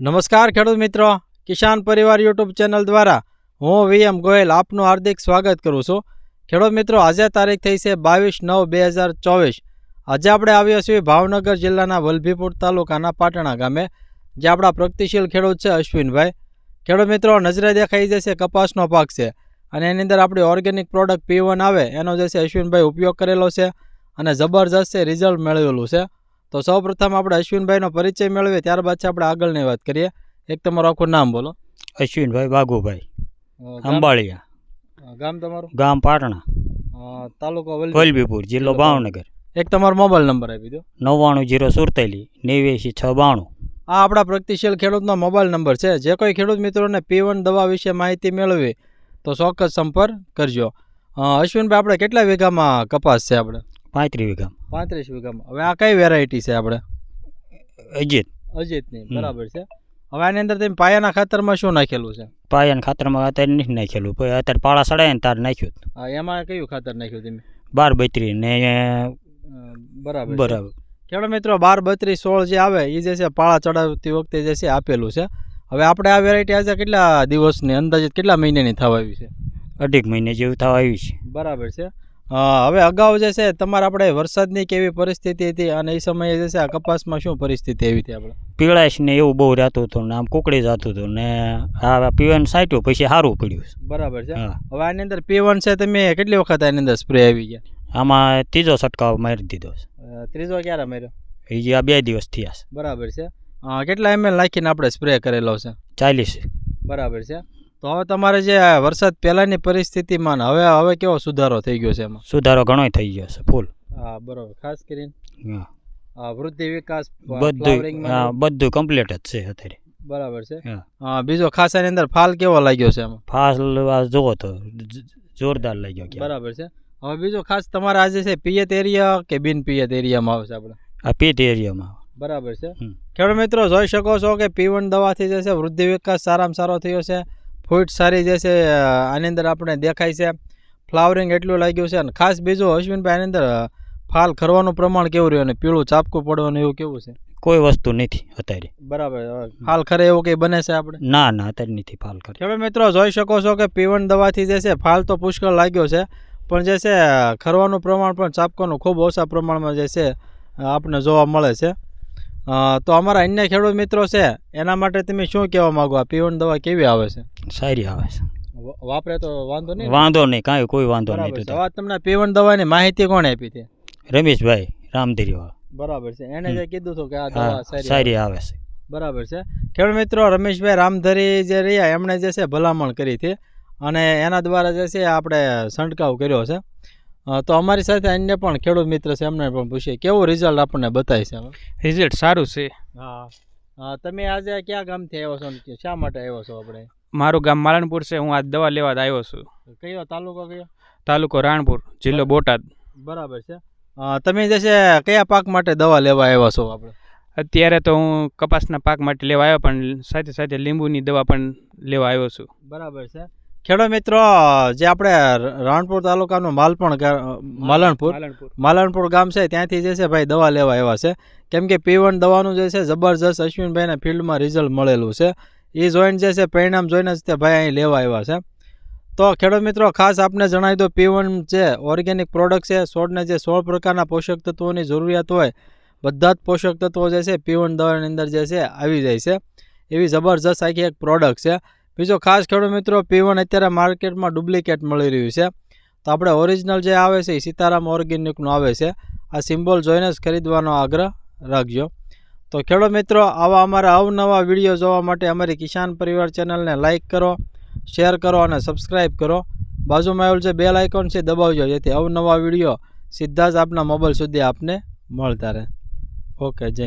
નમસ્કાર ખેડૂત મિત્રો. કિસાન પરિવાર યુટ્યુબ ચેનલ દ્વારા હું વીએમ ગોયલ આપનું હાર્દિક સ્વાગત કરું છું. ખેડૂત મિત્રો, આજે તારીખ થઈ છે બાવીસ નવ બે હજાર ચોવીસ. આજે આપણે આવ્યા છીએ ભાવનગર જિલ્લાના વલભીપુર તાલુકાના પાટણા ગામે જે આપણા પ્રગતિશીલ ખેડૂત છે અશ્વિનભાઈ. ખેડૂત મિત્રો, નજરે દેખાઈ જશે કપાસનો પાક છે અને એની અંદર આપણી ઓર્ગેનિક પ્રોડક્ટ પી આવે, એનો જે છે અશ્વિનભાઈ ઉપયોગ કરેલો છે અને જબરજસ્ત રિઝલ્ટ મેળવેલું છે. તો સૌ પ્રથમ આપણે અશ્વિનભાઈનો પરિચય મેળવીએ ત્યારબાદ છે આપણે આગળની વાત કરીએ. એક તમારું આખું નામ બોલો. અશ્વિનભાઈ વાઘુભાઈ અંબાળિયા. ગામ તમારું? ગામ પાટણા. તાલુકો વલભી? વલભીપુર જિલ્લો ભાવનગર. એક તમારો મોબાઈલ નંબર આપી દો. નવ્વાણું જીરો સુડતાલીસ નેવ્યાસી છ બાણું આ આપણા પ્રગતિશીલ ખેડૂતનો મોબાઈલ નંબર છે. જે કોઈ ખેડૂત મિત્રોને પીવન દવા વિશે માહિતી મેળવી તો ચોક્કસ સંપર્ક કરજો. અશ્વિનભાઈ આપણે કેટલા વીઘામાં કપાસ છે આપણે? પાંત્રીસ વીઘા પાંત્રીસ વીઘામાં. હવે આ કઈ વેરાયટી છે આપણે? અજીત. અજીતની. બરાબર છે. હવે આની અંદર તમે પાયાના ખાતરમાં શું નાખેલું છે? પાયાના ખાતરમાં અત્યારે નથી નાખેલું. પછી અત્યારે પાળા સડાય ને તાર નાખ્યું હા એમાં કયું ખાતર નાખ્યું તમે? બાર બત્રીસ ને બરાબર બરાબર. ખેડૂત મિત્રો બાર બત્રીસ સોળ જે આવે એ જે છે પાળા ચડાવતી વખતે જે છે આપેલું છે. હવે આપણે આ વેરાયટી આજે કેટલા દિવસની અંદાજિત કેટલા મહિનાની થવા આવી છે? અઢીક મહિને જેવું થવા આવી છે. બરાબર છે. હવે અગાઉ જે છે તમારે આપણે વરસાદની કેવી પરિસ્થિતિ હતી અને એ સમયે જે છે આ કપાસમાં શું પરિસ્થિતિ એવી હતી આપણે? પીળાશ ને એવું બહુ રહેતું હતું ને આમ કુકડી જતું હતું ને આ પીવાનું સાટ્યું પછી સારું પડ્યું બરાબર છે. હવે આની અંદર પીવન છે તમે કેટલી વખત આની અંદર સ્પ્રે આવી ગયા? આમાં ત્રીજો છંટકાવ મારી દીધો છે. ત્રીજો ક્યારે માર્યો? એ આ બે દિવસ થયા છે. બરાબર છે. કેટલા એમએલ નાખીને આપણે સ્પ્રે કરેલો છે? ચાલીસ. બરાબર છે. તો હવે તમારે જે વરસાદ પહેલાંની પરિસ્થિતિમાં ને હવે હવે કેવો સુધારો થઈ ગયો છે એમાં? સુધારો ઘણો થઈ ગયો છે ફૂલ. હા બરોબર. ખાસ કરીને હા. વૃદ્ધિ વિકાસ બધું હા બધું કમ્પ્લીટ જ છે અત્યારે. બરાબર છે. હા. બીજો ખાસ એની અંદર ફાલ કેવો લાગ્યો છે એમાં? ફાલ જોવો તો જોરદાર લાગ્યો કે બરાબર છે. હવે બીજો ખાસ તમારા આજે છે પિયત એરિયા કે બિન પિયત એરિયામાં આવશે આપણે? આ પિયત એરિયામાં. બરાબર છે. ખેડૂત મિત્રો જોઈ શકો છો કે પીવણ દવાથી જે છે વૃદ્ધિ વિકાસ સારામાં સારો થયો છે. ફૂટ સારી જે છે આની અંદર આપણે દેખાય છે. ફ્લાવરિંગ એટલું લાગ્યું છે અને ખાસ બીજું અશ્વિનભાઈ આની અંદર ફાલ ખરવાનું પ્રમાણ કેવું રહ્યું અને પીળું ચાપકું પડવાનું એવું કેવું છે? કોઈ વસ્તુ નથી અત્યારે. બરાબર ફાલ ખરે એવું કંઈ બને છે આપણે? ના ના અત્યારે નથી ફાલ ખરે. હવે મિત્રો જોઈ શકો છો કે પીવણ દવાથી જે છે ફાલ તો પુષ્કળ લાગ્યો છે. પણ જે છે ખરવાનું પ્રમાણ પણ ચાપકાનું ખૂબ ઓછા પ્રમાણમાં જે છે આપણને જોવા મળે છે. તો અમારા અન્ય ખેડૂત મિત્રો છે એના માટે તમે શું કહેવા માગો? આ પીવન દવા કેવી આવે છે? સારી આવે છે. વાપરે તો વાંધો નહીં વાંધો નહીં કાંઈ કોઈ વાંધો નહીં તો તમને પીવણ દવાની માહિતી કોણે આપી હતી રમેશભાઈ રામધેરીવાળા. બરાબર છે. એને જે કીધું હતું કે આ દવા સારી આવે. છે. બરાબર છે. ખેડૂત મિત્રો રમેશભાઈ રામધરી જે રહ્યા એમણે જે છે ભલામણ કરી હતી. અને એના દ્વારા જે છે આપણે છંટકાવ કર્યો છે. તો અમારી સાથે અન્ય પણ ખેડૂત મિત્ર છે એમને પણ પૂછીએ. કેવું રિઝલ્ટ આપણને બતાવી છે રિઝલ્ટ સારું છે. હા. તમે આજે ક્યાં ગામથી આવ્યો છો શા માટે આવ્યો છો આપણે? મારું ગામ માલણપુર છે હું આજ દવા લેવા આવ્યો છું. કયો તાલુકો કયો? તાલુકો રાણપુર જિલ્લો બોટાદ. બરાબર છે. તમે જે છે કયા પાક માટે દવા લેવા આવ્યા છો આપણે? અત્યારે તો હું કપાસના પાક માટે લેવા આવ્યો પણ સાથે સાથે લીંબુની દવા પણ લેવા આવ્યો છું. બરાબર છે. ખેડૂત મિત્રો જે આપણે રાણપુર તાલુકાનું માલપણ માલણપુર. માલણપુર. ગામ છે ત્યાંથી જે છે ભાઈ દવા લેવા આવ્યા છે. કેમ કે પીવન દવાનું જે છે જબરજસ્ત અશ્વિનભાઈના ફિલ્ડમાં રિઝલ્ટ મળેલું છે. એ જોઈને જે છે પરિણામ જોઈને જ તે ભાઈ અહીં લેવા આવ્યા છે. તો ખેડૂત મિત્રો ખાસ આપને જણાવી દો પીવન જે ઓર્ગેનિક પ્રોડક્ટ છે છોડને જે સોળ પ્રકારના પોષક તત્વોની જરૂરિયાત હોય બધા જ પોષક તત્વો જે છે પીવન દવાની અંદર જે છે આવી જાય છે. એવી જબરજસ્ત આખી એક પ્રોડક્ટ છે. બીજો ખાસ ખેડૂત મિત્રો પી અત્યારે માર્કેટમાં ડુપ્લિકેટ મળી રહ્યું છે. તો આપણે ઓરિજિનલ જે આવે છે એ સીતારામ ઓર્ગેનિકનું આવે છે. આ સિમ્બોલ જોઈને જ ખરીદવાનો આગ્રહ રાખજો. તો ખેડૂત મિત્રો, આવા અમારા અવનવા વીડિયો જોવા માટે અમારી કિસાન પરિવાર ચેનલને લાઇક કરો શેર કરો અને સબસ્ક્રાઈબ કરો. બાજુમાં આવેલું જે બેલ આઇકોન છે દબાવજો, જેથી અવનવા વીડિયો સીધા જ આપના મોબાઈલ સુધી આપને મળતા રહે. ઓકે જય